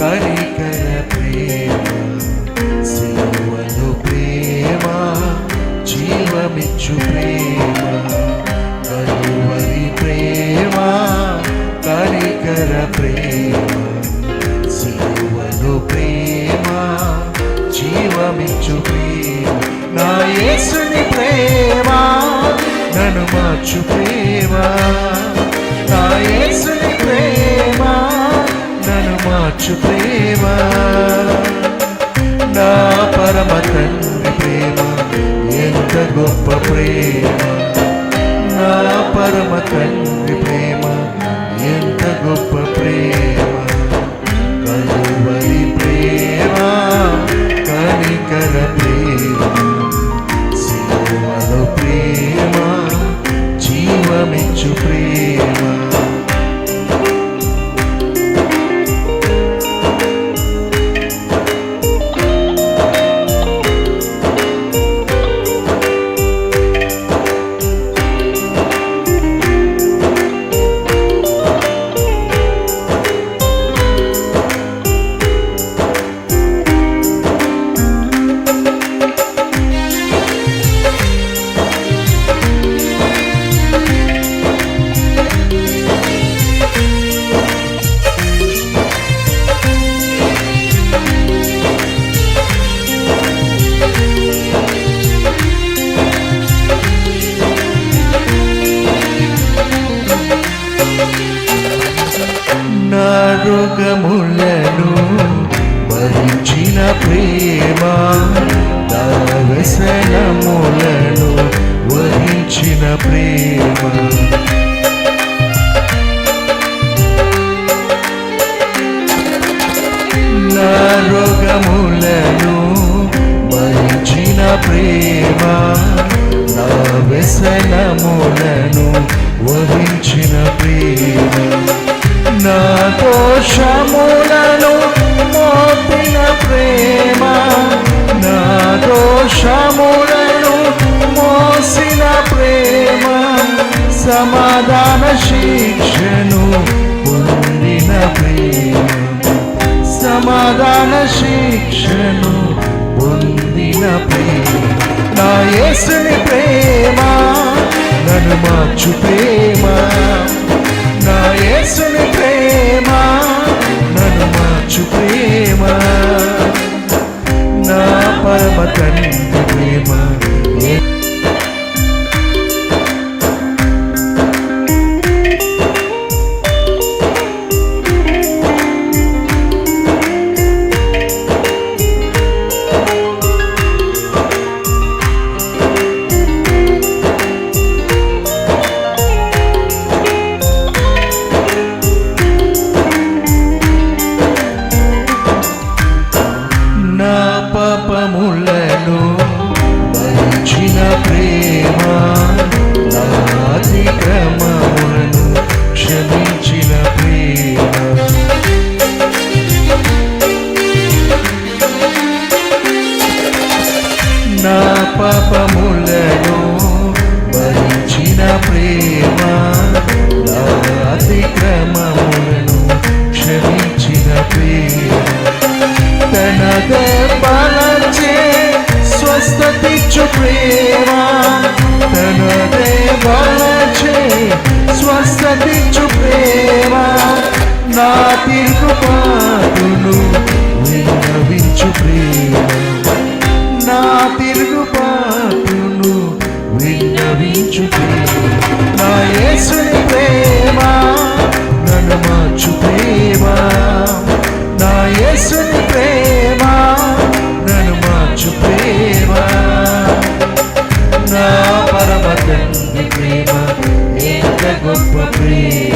కరికర ప్రేమ సిలువలు ప్రేమ జీవమిచ్చు ప్రేమ కలువరి ప్రేమ కరికర ప్రేమ సిలువలు ప్రేమ జీవమిచ్చు ప్రేమ నా యేసుని ప్రేమ నన్ను మార్చు ప్రేమ. నా యేసుని మార్చు ప్రేమ. నా పరమ తండ్రి ప్రేమ ఎంత గొప్ప ప్రేమ. నా పరమ తండ్రి ప్రేమ ఎంత గొప్ప ప్రేమ. కలువరి ప్రేమ కనికర ప్రేమ. సిలువలో ప్రేమ జీవమిచ్చు ప్రేమ. నా రోగములను భరించిన ప్రేమ నా వ్యసనములను వహించిన ప్రేమ. నా రోగములను భరించిన ప్రేమ నా వ్యసనములను వహించిన ప్రేమ. నా దోషములను మోపిన ప్రేమ. నా దోషములను మోసిన ప్రేమ. సమాధాన శిక్షను పొందిన ప్రేమ. సమాధాన శిక్షను పొందిన ప్రేమ. నా యేసుని ప్రేమ నన్ను మార్చు ప్రేమ. నా యేసుని మార్చు ప్రేమ నా పరమ తండ్రి ప్రేమ. భరించిన ప్రేమ నా అతిక్రమములను క్షమించిన ప్రేమ. తన దేవాలచే స్వస్థతిచ్చు ప్రేమ. తన దేవాలచే స్వస్థతిచ్చు ప్రేమ. నా తిరుగుబాటును విన్నవించు ప్రేమ. నా తిరుగుబాటును విన్నవించు ప్రేమ. ఎంత గొప్ప